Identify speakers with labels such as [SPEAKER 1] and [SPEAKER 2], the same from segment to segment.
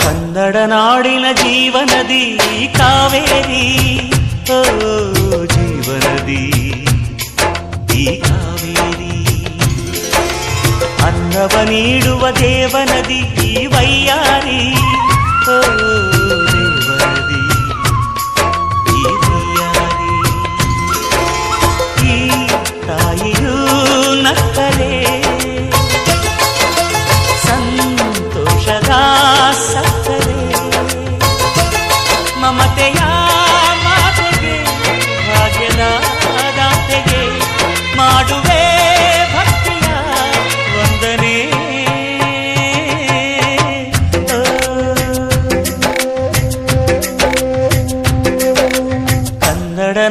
[SPEAKER 1] ಕನ್ನಡ ನಾಡಿನ ಜೀವನದಿ ಕಾವೇರಿ ಓ ಜೀವನದಿ ಈ ಕಾವೇರಿ ಅನ್ನವ ನೀಡುವ ದೇವನದಿ ಈ ವೈಯಾರಿ ಓ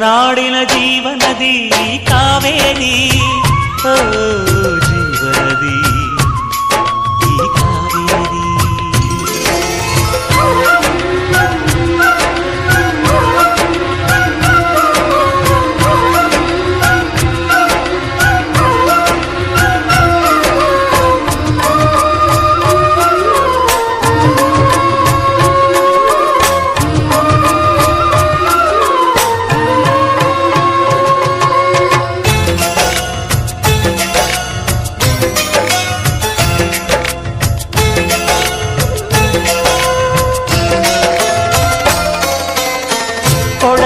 [SPEAKER 1] ಕನ್ನಡ ನಾಡಿನ ಜೀವನದಿ ಕಾವೇರಿ ಓ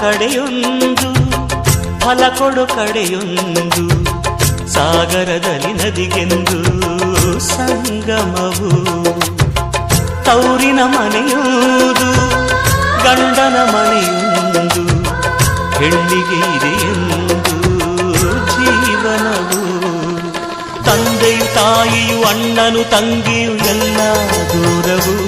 [SPEAKER 1] ಕಡೆಯೊಂದು ಫಲ ಕೊಡು ಕಡೆಯೊಂದು, ಸಾಗರದಲ್ಲಿ ನದಿಗೆಂದು ಸಂಗಮವು. ತೌರಿನ ಮನೆಯುವುದು ಗಂಡನ ಮನೆಯೊಂದು, ಹೆಣ್ಣಿಗೆ ಇದೆಯೊಂದು ಜೀವನವು. ತಂದೆಯು ತಾಯಿಯು ಅಣ್ಣನು ತಂಗಿಯು ಎಲ್ಲ ದೂರವು.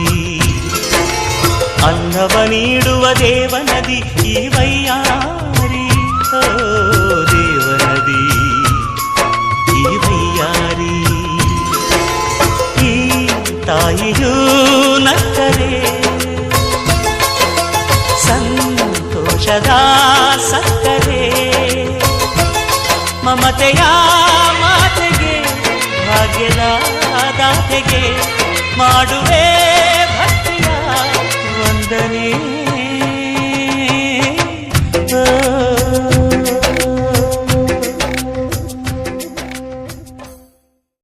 [SPEAKER 1] ಅನ್ನವ ನೀಡುವ ದೇವನದಿ ಈ ವೈಯಾರಿ. ಓ, ದೇವನದಿ ಈ ವೈಯಾರಿ. ಈ ತಾಯಿಯೂ ನಕ್ಕರೆ. ಸಂತೋಷದ ಸಕ್ಕರೆ. ಮಮತೆಯ ಮಾತೆಗೆ, ಭಾಗ್ಯದ ದಾತೆಗೆ, ಮಾಡುವೆ Denis